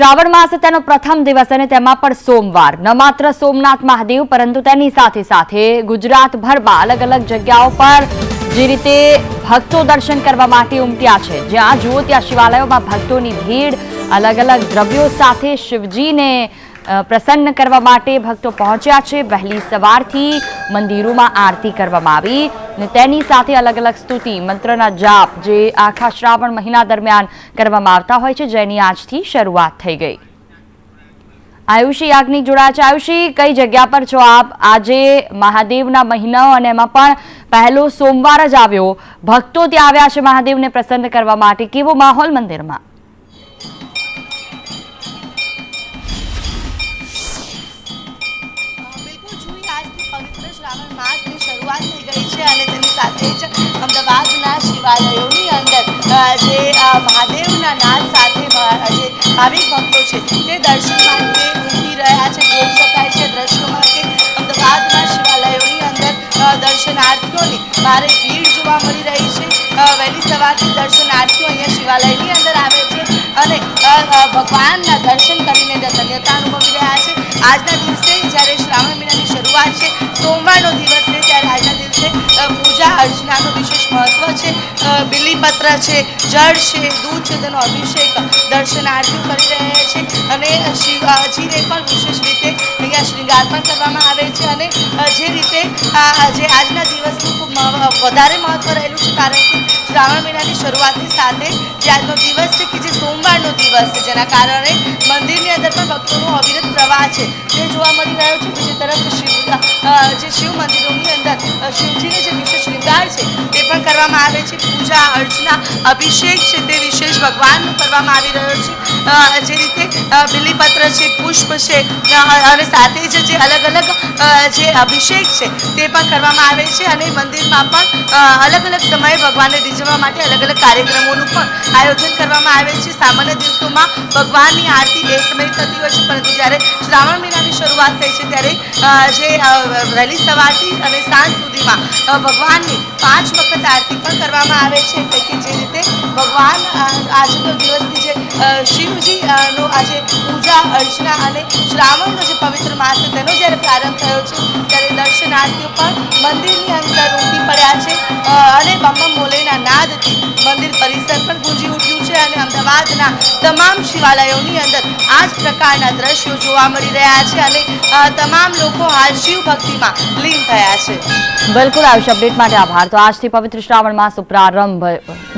શ્રાવણ માસ તેનો પ્રથમ દિવસ અને તેમાં પણ સોમવાર. ન માત્ર સોમનાથ મહાદેવ, પરંતુ તેની સાથે સાથે ગુજરાતભરમાં અલગ અલગ જગ્યાઓ પર જે રીતે ભક્તો દર્શન કરવા માટે ઉમટ્યા છે. જ્યાં જુઓ ત્યાં શિવાલયોમાં ભક્તોની ભીડ, અલગ અલગ દ્રવ્યો સાથે શિવજીને પ્રસન્ન કરવા માટે ભક્તો પહોંચ્યા છે. વહેલી સવારથી મંદિરોમાં આરતી કરવામાં આવી. અને તેની સાથે અલગ અલગ સ્તુતિ, મંત્રના જાપ જે આખા શ્રાવણ મહિના દરમિયાન કરવામાં આવતા હોય છે, જેની આજથી શરૂઆત થઈ ગઈ. આયુષી યાજ્ઞિક જોડાયા છે. આયુષી, કઈ જગ્યા પર છો આપ? આજે મહાદેવના મહિનાઓ અને એમાં પણ પહેલો સોમવાર જ આવ્યો. ભક્તો ત્યાં આવ્યા છે મહાદેવને પ્રસન્ન કરવા માટે. કેવો માહોલ મંદિરમાં? માસની સાથે જ અમદાવાદના શિવાલયોની અંદર જે મહાદેવના નાદ સાથે જે ભાવિક ભક્તો છે, તે દર્શન માટે ઉમટી રહ્યા છે, જોઈ શકાય છે દ્રશ્યોમાં કે અમદાવાદના શિવાલયોની અંદર દર્શનાર્થીઓની ભારે ભીડ જોવા મળી રહી છે. વહેલી સવારથી દર્શનાર્થીઓ અહીંયા શિવાલયની અંદર આવે છે અને ભગવાનના દર્શન કરીને ધન્યતા અનુભવી રહ્યા છે. આજના દિવસે જ્યારે શ્રાવણ મહિનાની શરૂઆત છે, સોમવારનો દિવસ છે, ત્યારે આજના અ, પૂજા અર્ચનાનું વિશેષ મહત્વ છે. બિલીપત્ર છે જળ છે દૂધ છે તેનો અભિષેક દર્શનાર્થીઓ કરી રહ્યા છે. અને શિવજીને પણ વિશેષ રીતે અહીંયા શૃંગાર પણ કરવામાં આવે છે. અને જે રીતે જે આજના દિવસનું ખૂબ વધારે મહત્વ રહેલું છે કારણ કે શ્રાવણ મહિનાની શરૂઆતની સાથે જે આજનો દિવસ છે કે જે સોમવારનો દિવસ છે જેના કારણે મંદિરની અંદર પણ ભક્તોનો અવિરત પ્રવાહ છે. તે જોવા મળી રહ્યો છે બીજી તરફ શિવ જે શિવ મંદિરોની અ, જે વિશેષ શૃંગાર છે તે પણ કરવામાં આવે છે. પૂજા અર્ચના અભિષેક છે તે વિશેષ ભગવાનનું કરવામાં આવી રહ્યો છે. જે રીતે બિલીપત્ર છે પુષ્પ છે અને સાથે જ જે અલગ અલગ જે અભિષેક છે તે પણ કરવામાં આવે છે. અને મંદિરમાં પણ અલગ અલગ સમયે ભગવાનને રીઝવવા માટે અલગ અલગ કાર્યક્રમોનું પણ આયોજન કરવામાં આવે છે. સામાન્ય દિવસોમાં ભગવાનની આરતી બે સમય થતી હોય છે પરંતુ જ્યારે શ્રાવણ મહિનાની શરૂઆત થઈ છે ત્યારે જે વહેલી સવારથી અને સાંજ સુધીમાં ભગવાનની પાંચ વખત આરતી પણ કરવામાં આવે છે. કે જે રીતે ભગવાન આજનો દિવસની જે અ, શિવજી અ, નો આજે પૂજા અર્ચના અને શ્રાવણનો જે પવિત્ર માસ છે તેનો જ્યારે પ્રારંભ થયો છે ત્યારે દર્શનાર્થીઓ પણ મંદિરની અંદર ઉમટી પડ્યા છે. અને બમ્મ બમ ભોલેના નાદથી મંદિર પરિસર પણ ગુંજી ઉઠ્યું છે અને અમદાવાદના તમામ શિવાલયોની અંદર આ જ પ્રકારના દ્રશ્યો જોવા મળી રહ્યા છે અને તમામ લોકો હાલ શિવ ભક્તિમાં લીન થયા છે. બિલકુલ આયુષ અપડેટ માટે આભાર. તો આજથી પવિત્ર શ્રાવણ માસ પ્રારંભ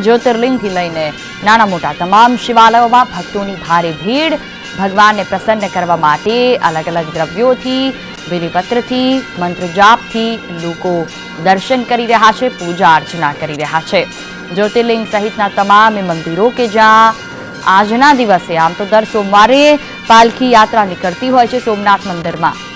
જ્યોતિર્લિંગથી લઈને નાના મોટા તમામ શિવાલયોમાં ભક્તોની ભારે ભીડ, ભગવાનને પ્રસન્ન કરવા માટે અલગ અલગ દ્રવ્યોથી બિલીપત્રથી મંત્ર જાપથી લોકો દર્શન કરી રહ્યા છે, પૂજા અર્ચના કરી રહ્યા છે. જ્યોતિર્લિંગ સહિતના તમામ મંદિરો કે જ્યાં આજના દિવસે આમ તો દર સોમવારે પાલખી યાત્રા નીકળતી હોય છે સોમનાથ મંદિરમાં.